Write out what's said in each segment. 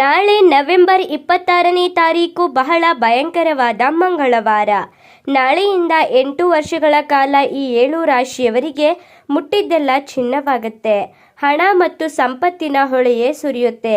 ನಾಳೆ ನವೆಂಬರ್ ಇಪ್ಪತ್ತಾರನೇ ತಾರೀಕು ಬಹಳ ಭಯಂಕರವಾದ ಮಂಗಳವಾರ. ನಾಳೆಯಿಂದ ಎಂಟು ವರ್ಷಗಳ ಕಾಲ ಈ ಏಳು ರಾಶಿಯವರಿಗೆ ಮುಟ್ಟಿದ್ದೆಲ್ಲ ಚಿನ್ನವಾಗುತ್ತೆ ಹಣ ಮತ್ತು ಸಂಪತ್ತಿನ ಹೊಳೆಯೇ ಸುರಿಯುತ್ತೆ.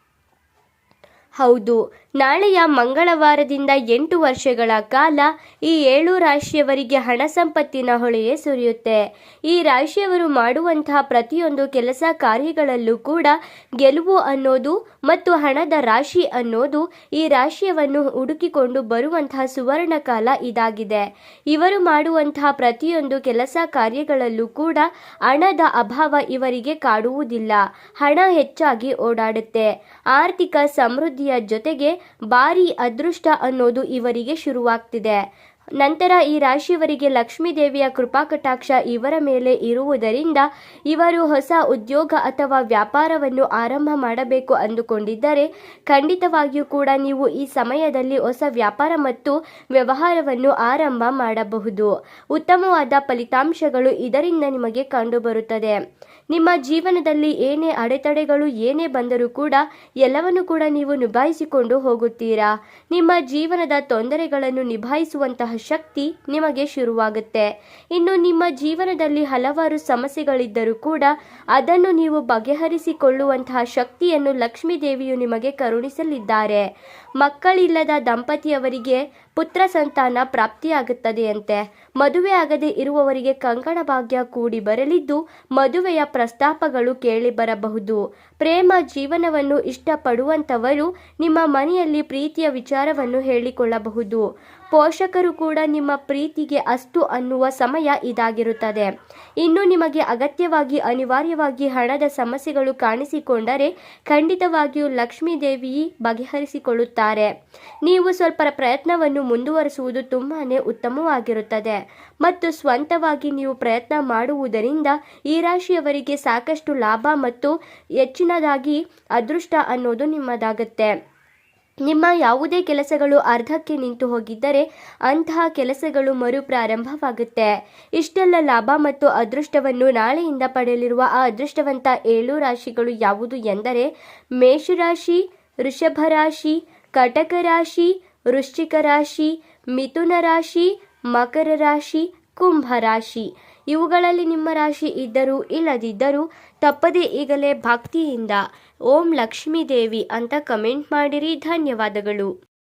ಹೌದು. ನಾಳೆಯ ಮಂಗಳವಾರದಿಂದ ಎಂಟು ವರ್ಷಗಳ ಕಾಲ ಈ ಏಳು ರಾಶಿಯವರಿಗೆ ಹಣ ಸಂಪತ್ತಿನ ಹೊಳೆಯೇ ಸುರಿಯುತ್ತೆ. ಈ ರಾಶಿಯವರು ಮಾಡುವಂತಹ ಪ್ರತಿಯೊಂದು ಕೆಲಸ ಕಾರ್ಯಗಳಲ್ಲೂ ಕೂಡ ಗೆಲುವು ಅನ್ನೋದು ಮತ್ತು ಹಣದ ರಾಶಿ ಅನ್ನೋದು ಈ ರಾಶಿಯವನ್ನು ಹುಡುಕಿಕೊಂಡು ಬರುವಂತಹ ಸುವರ್ಣ ಕಾಲ ಇದಾಗಿದೆ. ಇವರು ಮಾಡುವಂತಹ ಪ್ರತಿಯೊಂದು ಕೆಲಸ ಕಾರ್ಯಗಳಲ್ಲೂ ಕೂಡ ಹಣದ ಅಭಾವ ಇವರಿಗೆ ಕಾಡುವುದಿಲ್ಲ. ಹಣ ಹೆಚ್ಚಾಗಿ ಓಡಾಡುತ್ತೆ. ಆರ್ಥಿಕ ಸಮೃದ್ಧಿಯ ಜೊತೆಗೆ ಭಾರೀ ಅದೃಷ್ಟ ಅನ್ನೋದು ಇವರಿಗೆ ಶುರುವಾಗ್ತಿದೆ. ನಂತರ ಈ ರಾಶಿಯವರಿಗೆ ಲಕ್ಷ್ಮೀ ದೇವಿಯ ಕೃಪಾ ಇವರ ಮೇಲೆ ಇರುವುದರಿಂದ ಇವರು ಹೊಸ ಉದ್ಯೋಗ ಅಥವಾ ವ್ಯಾಪಾರವನ್ನು ಆರಂಭ ಮಾಡಬೇಕು ಅಂದುಕೊಂಡಿದ್ದರೆ ಖಂಡಿತವಾಗಿಯೂ ಕೂಡ ನೀವು ಈ ಸಮಯದಲ್ಲಿ ಹೊಸ ವ್ಯಾಪಾರ ಮತ್ತು ವ್ಯವಹಾರವನ್ನು ಆರಂಭ ಮಾಡಬಹುದು. ಉತ್ತಮವಾದ ಫಲಿತಾಂಶಗಳು ಇದರಿಂದ ನಿಮಗೆ ಕಂಡುಬರುತ್ತದೆ. ನಿಮ್ಮ ಜೀವನದಲ್ಲಿ ಏನೇ ಅಡೆತಡೆಗಳು ಏನೇ ಬಂದರೂ ಕೂಡ ಎಲ್ಲವನ್ನು ಕೂಡ ನೀವು ನಿಭಾಯಿಸಿಕೊಂಡು ಹೋಗುತ್ತೀರಾ? ನಿಮ್ಮ ಜೀವನದ ತೊಂದರೆಗಳನ್ನು ನಿಭಾಯಿಸುವಂತಹ ಶಕ್ತಿ ನಿಮಗೆ ಶುರುವಾಗುತ್ತೆ. ಇನ್ನು ನಿಮ್ಮ ಜೀವನದಲ್ಲಿ ಹಲವಾರು ಸಮಸ್ಯೆಗಳಿದ್ದರೂ ಕೂಡ ಅದನ್ನು ನೀವು ಬಗೆಹರಿಸಿಕೊಳ್ಳುವಂತಹ ಶಕ್ತಿಯನ್ನು ಲಕ್ಷ್ಮೀ ದೇವಿಯು ನಿಮಗೆ ಕರುಣಿಸಲಿದ್ದಾರೆ. ಮಕ್ಕಳಿಲ್ಲದ ದಂಪತಿಯವರಿಗೆ ಪುತ್ರ ಸಂತಾನ ಪ್ರಾಪ್ತಿಯಾಗುತ್ತದೆಯಂತೆ. ಮದುವೆ ಆಗದೆ ಇರುವವರಿಗೆ ಕಂಕಣ ಭಾಗ್ಯ ಕೂಡಿ ಬರಲಿದ್ದು ಮದುವೆಯ ಪ್ರಸ್ತಾಪಗಳು ಕೇಳಿ ಬರಬಹುದು ಪ್ರೇಮ ಜೀವನವನ್ನು ಇಷ್ಟಪಡುವಂಥವರು ನಿಮ್ಮ ಮನೆಯಲ್ಲಿ ಪ್ರೀತಿಯ ವಿಚಾರವನ್ನು ಹೇಳಿಕೊಳ್ಳಬಹುದು. ಪೋಷಕರು ಕೂಡ ನಿಮ್ಮ ಪ್ರೀತಿಗೆ ಅಷ್ಟು ಅನ್ನುವ ಸಮಯ ಇದಾಗಿರುತ್ತದೆ. ಇನ್ನು ನಿಮಗೆ ಅಗತ್ಯವಾಗಿ, ಅನಿವಾರ್ಯವಾಗಿ ಹಣದ ಸಮಸ್ಯೆಗಳು ಕಾಣಿಸಿಕೊಂಡರೆ ಖಂಡಿತವಾಗಿಯೂ ಲಕ್ಷ್ಮೀ ದೇವಿ ಬಗೆಹರಿಸಿಕೊಳ್ಳುತ್ತಾರೆ. ನೀವು ಸ್ವಲ್ಪ ಪ್ರಯತ್ನವನ್ನು ಮುಂದುವರಿಸುವುದು ತುಂಬಾ ಉತ್ತಮವಾಗಿರುತ್ತದೆ. ಮತ್ತು ಸ್ವಂತವಾಗಿ ನೀವು ಪ್ರಯತ್ನ ಮಾಡುವುದರಿಂದ ಈ ರಾಶಿಯವರಿಗೆ ಸಾಕಷ್ಟು ಲಾಭ ಮತ್ತು ಹೆಚ್ಚಿನದಾಗಿ ಅದೃಷ್ಟ ಅನ್ನೋದು ನಿಮ್ಮದಾಗುತ್ತೆ. ನಿಮ್ಮ ಯಾವುದೇ ಕೆಲಸಗಳು ಅರ್ಧಕ್ಕೆ ನಿಂತು ಹೋಗಿದ್ದರೆ ಅಂತಹ ಕೆಲಸಗಳು ಮರು ಪ್ರಾರಂಭವಾಗುತ್ತೆ. ಇಷ್ಟೆಲ್ಲ ಲಾಭ ಮತ್ತು ಅದೃಷ್ಟವನ್ನು ನಾಳೆಯಿಂದ ಪಡೆಯಲಿರುವ ಆ ಅದೃಷ್ಟವಂತ ಏಳು ರಾಶಿಗಳು ಯಾವುದು ಎಂದರೆ ಮೇಷರಾಶಿ ವೃಷಭ ರಾಶಿ ಕಟಕ ರಾಶಿ ವೃಶ್ಚಿಕ ರಾಶಿ ಮಿಥುನ ರಾಶಿ ಮಕರ ರಾಶಿ ಕುಂಭ ರಾಶಿ ಇವುಗಳಲ್ಲಿ ನಿಮ್ಮ ರಾಶಿ ಇದ್ದರೂ ಇಲ್ಲದಿದ್ದರೂ ತಪ್ಪದೇ ಈಗಲೇ ಭಕ್ತಿಯಿಂದ ಓಂ ಲಕ್ಷ್ಮೀ ದೇವಿ ಅಂತ ಕಮೆಂಟ್ ಮಾಡಿರಿ. ಧನ್ಯವಾದಗಳು.